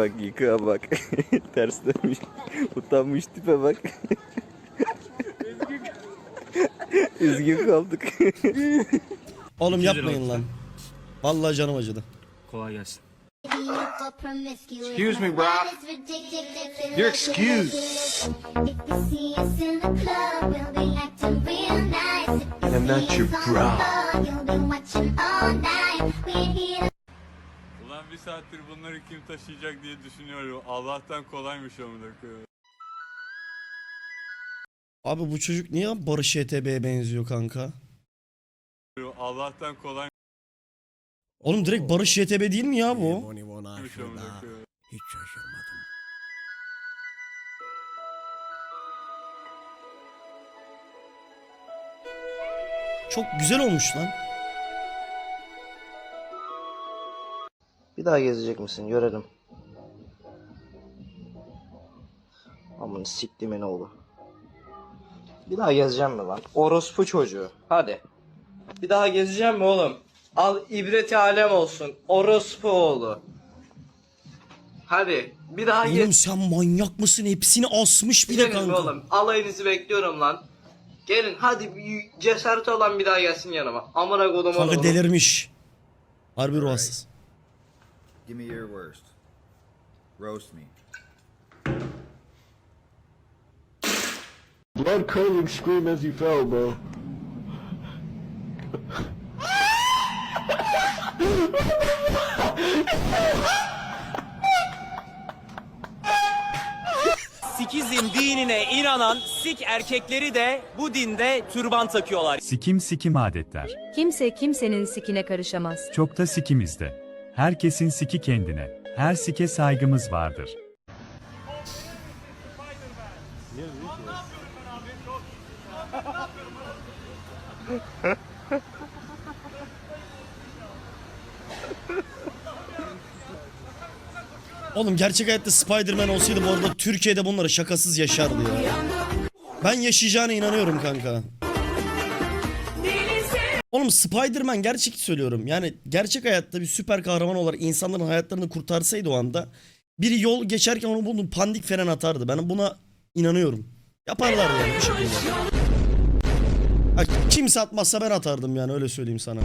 bak yıka bak. Ters dönmüş. Utanmış tipe bak. Üzgün kaldık. Oğlum yapmayın lan. Vallahi canım acıdı. Kolay gelsin. Excuse me, bro. You're excused. I'm not your bro. Bir saattir bunları kim taşıyacak diye düşünüyorum. Allah'tan kolaymış amına koyayım. Abi bu çocuk niye Barış YTB'ye benziyor kanka? Allah'tan kolaymış Oğlum direkt Barış YTB değil mi ya bu? amına koyayım. Hiç şaşırmadım. Çok güzel olmuş lan. Bir daha gezecek misin? Görelim. Aman siktimin oğlu. Bir daha gezeceğim mi lan? Orospu çocuğu. Hadi. Bir daha gezeceğim mi oğlum? Al ibreti alem olsun. Orospu oğlu. Hadi. Bir daha Oğlum gez. sen manyak mısın? Hepsini asmış bir de Gelin mi kanka. oğlum? Alayınızı bekliyorum lan. Gelin hadi bir cesareti olan bir daha gelsin yanıma. Amına kodum Kanka delirmiş. Harbi ruhsuz. Give me your worst. Roast me. Blood curdling scream as you fell, bro. Sikizm dinine inanan Sik erkekleri de bu dinde türban takıyorlar. Sikim sikim adetler. Kimse kimsenin sikine karışamaz. Çok da sikimizde. Herkesin siki kendine. Her sike saygımız vardır. Oğlum gerçek hayatta Spider-Man olsaydı bu arada Türkiye'de bunları şakasız yaşardı ya. Ben yaşayacağına inanıyorum kanka. Oğlum Spider-Man gerçek söylüyorum. Yani gerçek hayatta bir süper kahraman olarak insanların hayatlarını kurtarsaydı o anda biri yol geçerken onu bunu pandik fren atardı. Ben buna inanıyorum. Yaparlar yani bir şekilde. Ha, kimse atmazsa ben atardım yani öyle söyleyeyim sana.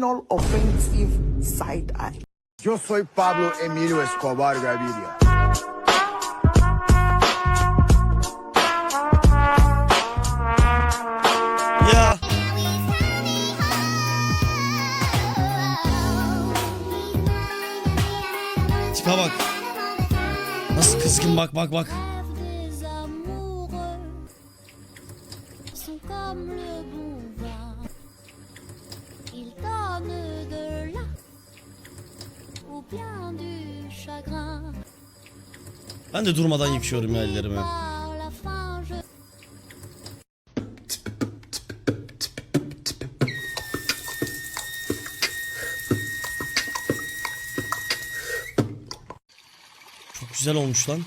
Criminal offensive side eye. Yo soy Pablo Emilio Escobar Gaviria. Ya tipe bak. Nasıl kızgın bak bak bak. Ben de durmadan yıkıyorum ya ellerimi. Çok güzel olmuş lan.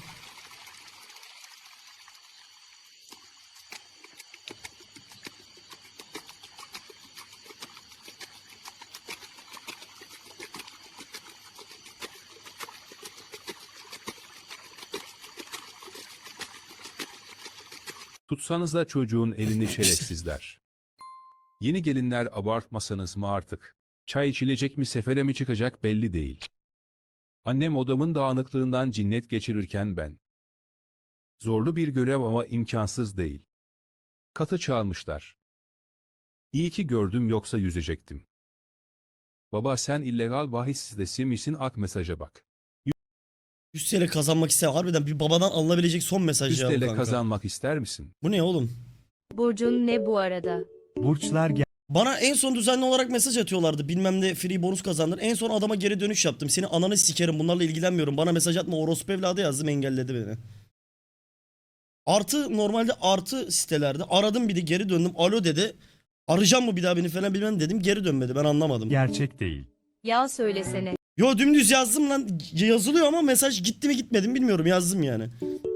Tutsanız da çocuğun elini şerefsizler. Yeni gelinler abartmasanız mı artık? Çay içilecek mi sefere mi çıkacak belli değil. Annem odamın dağınıklığından cinnet geçirirken ben. Zorlu bir görev ama imkansız değil. Katı çalmışlar. İyi ki gördüm yoksa yüzecektim. Baba sen illegal bahis sitesi misin ak mesaja bak. 100 TL kazanmak isteyen harbiden bir babadan alınabilecek son mesaj ya bu Üstelik kanka. kazanmak ister misin? Bu ne oğlum? Burcun ne bu arada? Burçlar Bana en son düzenli olarak mesaj atıyorlardı. Bilmem ne free bonus kazandır. En son adama geri dönüş yaptım. Seni ananı sikerim bunlarla ilgilenmiyorum. Bana mesaj atma orospu evladı yazdım engelledi beni. Artı normalde artı sitelerde aradım bir de geri döndüm. Alo dedi. Arayacağım mı bir daha beni falan bilmem dedim. Geri dönmedi. Ben anlamadım. Gerçek değil. Ya söylesene. Yo dümdüz yazdım lan. Yazılıyor ama mesaj gitti mi gitmedi mi bilmiyorum. Yazdım yani.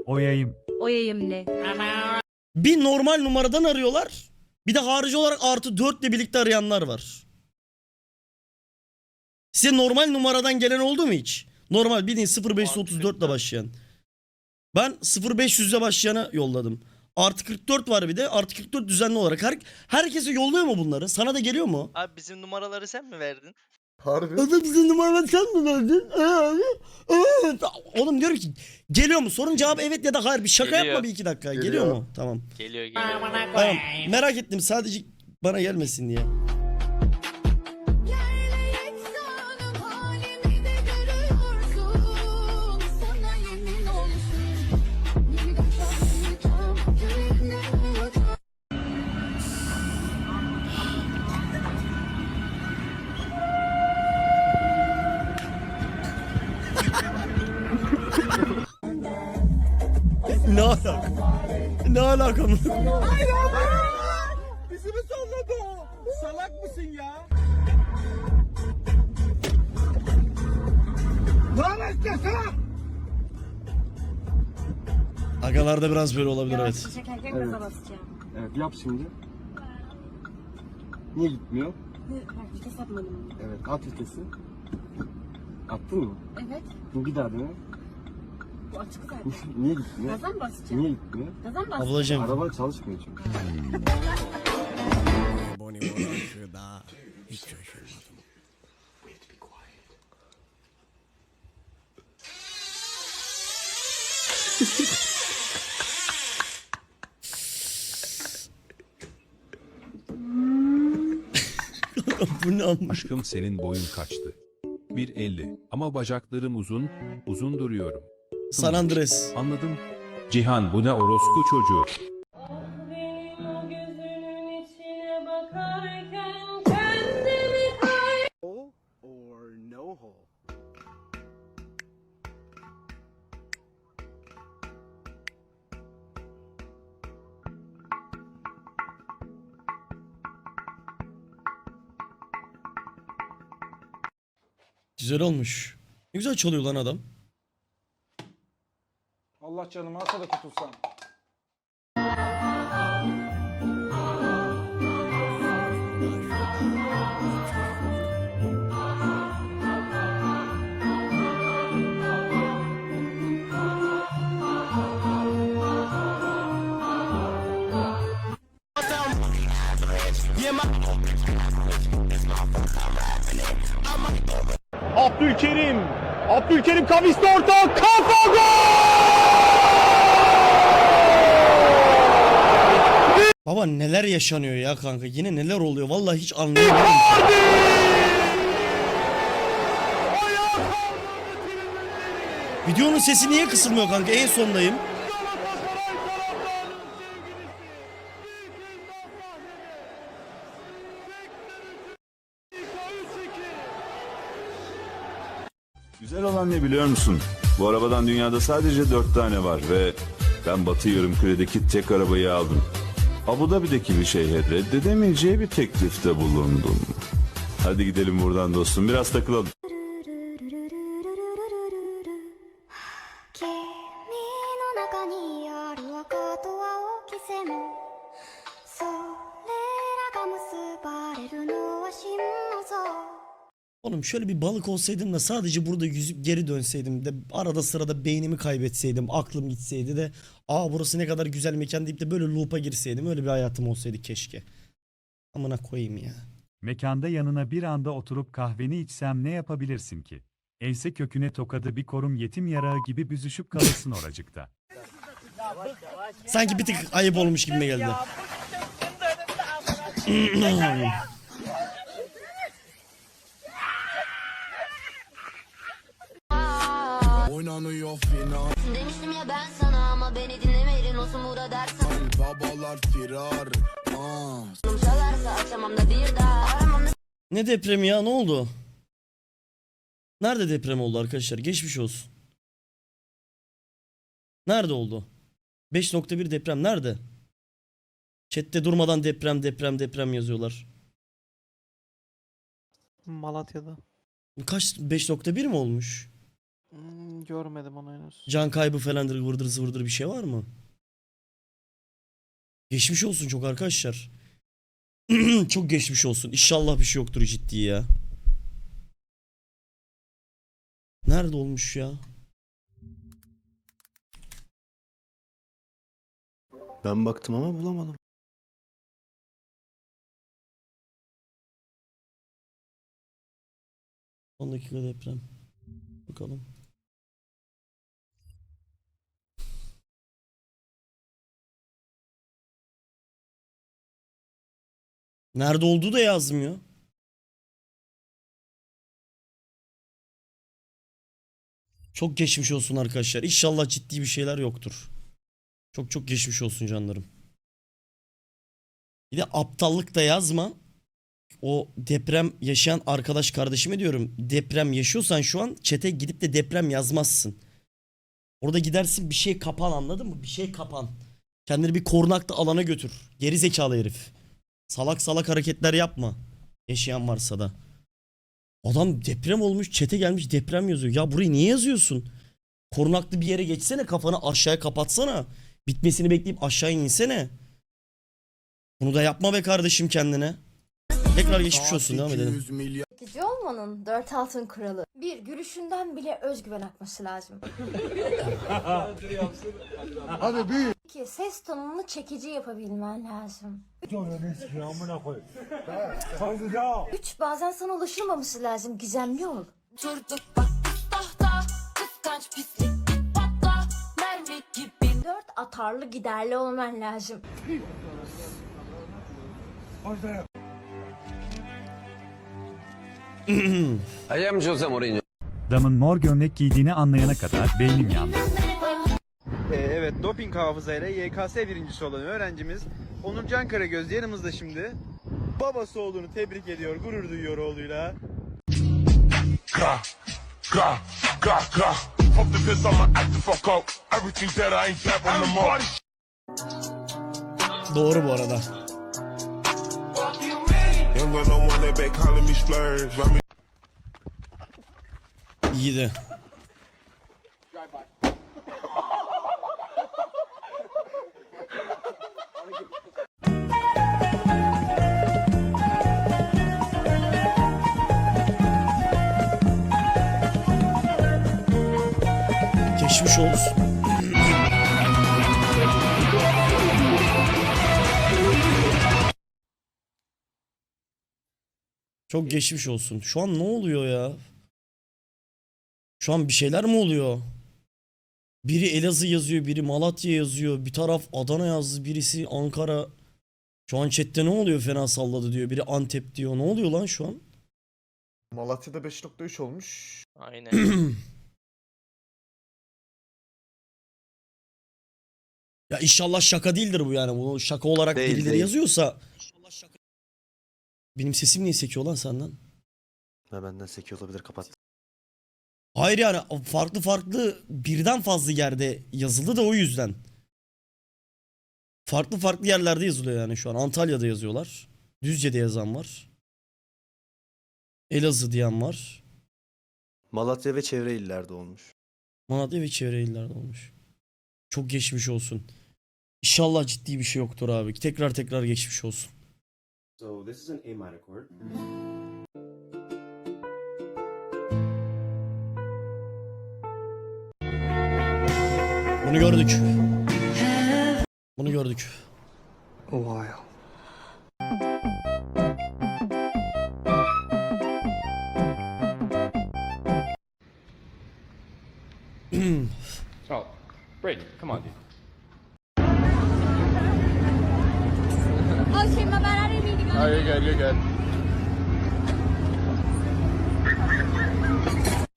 Oyayım. Oyayım ne? Bir normal numaradan arıyorlar. Bir de harici olarak artı 4 ile birlikte arayanlar var. Size normal numaradan gelen oldu mu hiç? Normal bildiğin 0534 ile başlayan. Ben 0500 ile başlayana yolladım. Artı 44 var bir de. Artı 44 düzenli olarak. Her, herkese yolluyor mu bunları? Sana da geliyor mu? Abi bizim numaraları sen mi verdin? Harbi. Adam bize numaraları sen mi verdin? Abi. Evet. Oğlum diyorum ki geliyor mu? Sorun cevabı evet ya da hayır. Bir şaka Geliyor. yapma bir iki dakika. Geliyor, Geliyor. mu? Tamam. Geliyor geliyor. Tamam. Merak ettim sadece bana gelmesin diye. Alaka mı? Bizi mi? Salak mısın ya? Agalarda biraz böyle olabilir evet. Evet yap şimdi. Niye gitmiyor? Evet at vitesi. Attın mı? Evet. Bir daha dene. Bu açık zaten. Niye gitmiyor? Gaza mı basacağım? Niye gitmiyor? Ablacığım. Araba çalışmıyor çünkü. Bu ne amma? Aşkım senin boyun kaçtı. 1.50 ama bacaklarım uzun, uzun duruyorum. San Andres. Anladım. Cihan bu ne orospu çocuğu. Güzel olmuş. Ne güzel çalıyor lan adam. Allah canımı alsa da tutulsam. Abdülkerim. Abdülkerim kavisli orta. Kafa Baba neler yaşanıyor ya kanka. Yine neler oluyor. Vallahi hiç anlayamıyorum. Videonun sesi niye kısılmıyor kanka? En sondayım. Güzel olan ne biliyor musun? Bu arabadan dünyada sadece dört tane var ve ben Batı Yarımküre'deki tek arabayı aldım. Abu Dhabi'deki bir şeyhe reddedemeyeceği bir teklifte bulundum. Hadi gidelim buradan dostum biraz takılalım. Şöyle bir balık olsaydım da sadece burada yüzüp geri dönseydim de arada sırada beynimi kaybetseydim, aklım gitseydi de aa burası ne kadar güzel mekan deyip de böyle loop'a girseydim öyle bir hayatım olsaydı keşke. Amına koyayım ya. Mekanda yanına bir anda oturup kahveni içsem ne yapabilirsin ki? Else köküne tokadı bir korum yetim yarağı gibi büzüşüp kalırsın oracıkta. Sanki bir tık ayıp olmuş gibi geldi. Oynanıyor final. Demiştim ya ben sana ama beni dinlemedin olsun burada dersen Babalar firar. Aa. Çalarsa açamam da bir daha aramam da Ne depremi ya ne oldu? Nerede deprem oldu arkadaşlar? Geçmiş olsun. Nerede oldu? 5.1 deprem nerede? Chat'te durmadan deprem deprem deprem yazıyorlar. Malatya'da. Kaç 5.1 mi olmuş? Hmm, görmedim onu henüz. Can kaybı falandır vırdır zıvırdır bir şey var mı? Geçmiş olsun çok arkadaşlar. çok geçmiş olsun. İnşallah bir şey yoktur ciddi ya. Nerede olmuş ya? Ben baktım ama bulamadım. On dakika deprem. Bakalım. Nerede olduğu da yazmıyor. Çok geçmiş olsun arkadaşlar. İnşallah ciddi bir şeyler yoktur. Çok çok geçmiş olsun canlarım. Bir de aptallık da yazma. O deprem yaşayan arkadaş kardeşime diyorum. Deprem yaşıyorsan şu an çete gidip de deprem yazmazsın. Orada gidersin bir şey kapan anladın mı? Bir şey kapan. Kendini bir korunaklı alana götür. Geri zekalı herif. Salak salak hareketler yapma. Yaşayan varsa da. Adam deprem olmuş çete gelmiş deprem yazıyor. Ya burayı niye yazıyorsun? Korunaklı bir yere geçsene kafanı aşağıya kapatsana. Bitmesini bekleyip aşağı insene. Bunu da yapma be kardeşim kendine. Tekrar geçmiş olsun devam edelim. Çekici olmanın dört altın kuralı. Bir, gülüşünden bile özgüven akması lazım. Hadi büyük. İki, ses tonunu çekici yapabilmen lazım. Üç, bazen sana ulaşılmaması lazım. Gizemli ol. Durduk bak tahta, kıskanç pislik patla, mermi gibi. Dört, atarlı giderli olman lazım. Damın mor gömlek giydiğini anlayana kadar beynim yandı. Evet, doping hafızayla YKS birincisi olan öğrencimiz Onur Can Karagöz yanımızda şimdi. Babası olduğunu tebrik ediyor, gurur duyuyor oğluyla. Doğru bu arada. İyiydi. Geçmiş olsun. Çok geçmiş olsun. Şu an ne oluyor ya? Şu an bir şeyler mi oluyor? Biri Elazığ yazıyor, biri Malatya yazıyor, bir taraf Adana yazdı, birisi Ankara. Şu an chatte ne oluyor fena salladı diyor. Biri Antep diyor. Ne oluyor lan şu an? Malatya'da 5.3 olmuş. Aynen. Ya inşallah şaka değildir bu yani. Bu şaka olarak Değil, birileri değil. yazıyorsa. Benim sesim niye sekiyor lan senden? Ha benden sekiyor olabilir kapat. Hayır yani farklı farklı birden fazla yerde yazıldı da o yüzden. Farklı farklı yerlerde yazılıyor yani şu an. Antalya'da yazıyorlar. Düzce'de yazan var. Elazığ diyen var. Malatya ve çevre illerde olmuş. Malatya ve çevre illerde olmuş. Çok geçmiş olsun. İnşallah ciddi bir şey yoktur abi. Tekrar tekrar geçmiş olsun. So this is an A minor chord. Bunu gördük. Bunu gördük. While. Oh, Brayden, come on, dude. Oh shit, my bad. I didn't mean to go. Oh, you're good, you're good.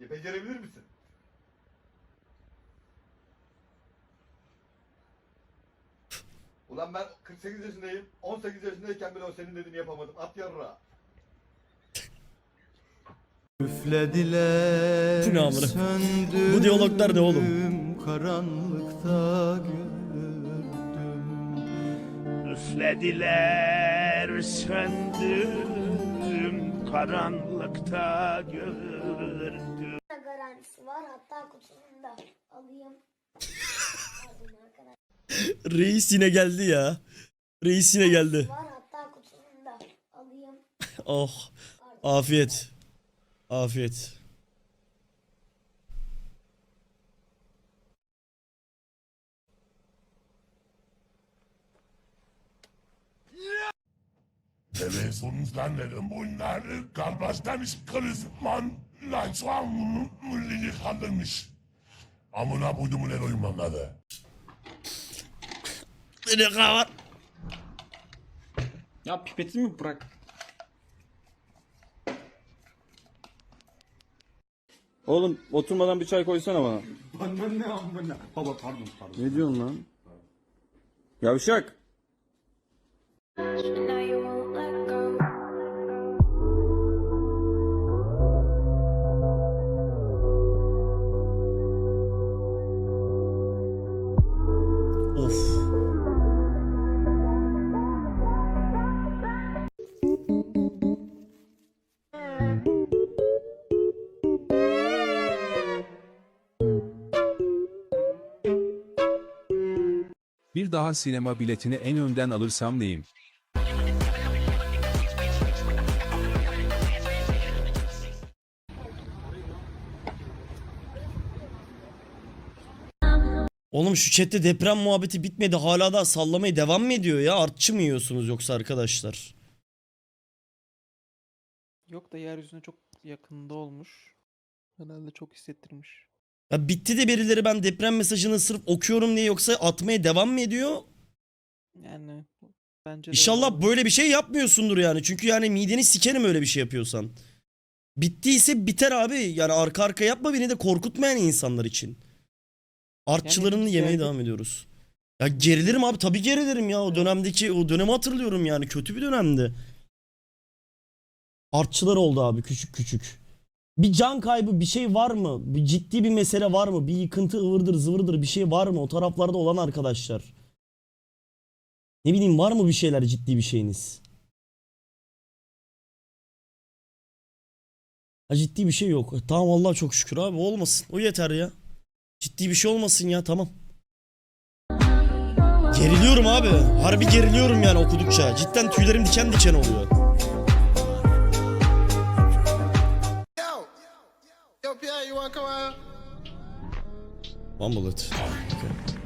Becerebilir misin? Ulan ben 48 yaşındayım. 18 yaşındayken bile o senin dediğini yapamadım. At yarra. Bu ne amına? Bu diyaloglar ne oğlum? Karanlıkta gördüm Üflediler söndüm karanlıkta gördüm. garantisi var hatta alayım. Reis yine geldi ya. Reis yine geldi. Var hatta kutusunu da alayım. Oh. Afiyet. Afiyet. Televizyondan dedim bunları kardeş demiş krizman lan şu an millini kandırmış. Amına buydumun el oyunmanladı. Ne kadar? Ya pipeti mi bırak? Oğlum oturmadan bir çay koysana bana. Bana ne amına? Baba pardon pardon. Ne diyorsun lan? Yavşak. Bir daha sinema biletini en önden alırsam neyim? Oğlum şu chatte deprem muhabbeti bitmedi. Hala da sallamaya devam mı ediyor ya? Artçı mı yiyorsunuz yoksa arkadaşlar? Yok da yeryüzüne çok yakında olmuş. Herhalde çok hissettirmiş. Ya bitti de birileri ben deprem mesajını sırf okuyorum diye yoksa atmaya devam mı ediyor? Yani bence İnşallah böyle bir şey yapmıyorsundur yani. Çünkü yani mideni sikerim öyle bir şey yapıyorsan. Bittiyse biter abi. Yani arka arka yapma beni de korkutmayan insanlar için. Artçılarını Yani yemeye devam ediyoruz. Ya gerilirim abi tabii gerilirim ya. O dönemdeki o dönemi hatırlıyorum yani. Kötü bir dönemdi. Artçılar oldu abi küçük küçük. Bir can kaybı bir şey var mı? Bir ciddi bir mesele var mı? Bir yıkıntı ıvırdır zıvırdır bir şey var mı? O taraflarda olan arkadaşlar. Ne bileyim var mı bir şeyler ciddi bir şeyiniz? Ha ciddi bir şey yok. E, Tamam Allah çok şükür abi olmasın. O yeter ya. Ciddi bir şey olmasın ya tamam. Geriliyorum abi. Harbi geriliyorum yani okudukça. Cidden tüylerim diken diken oluyor. One bullet. Okay.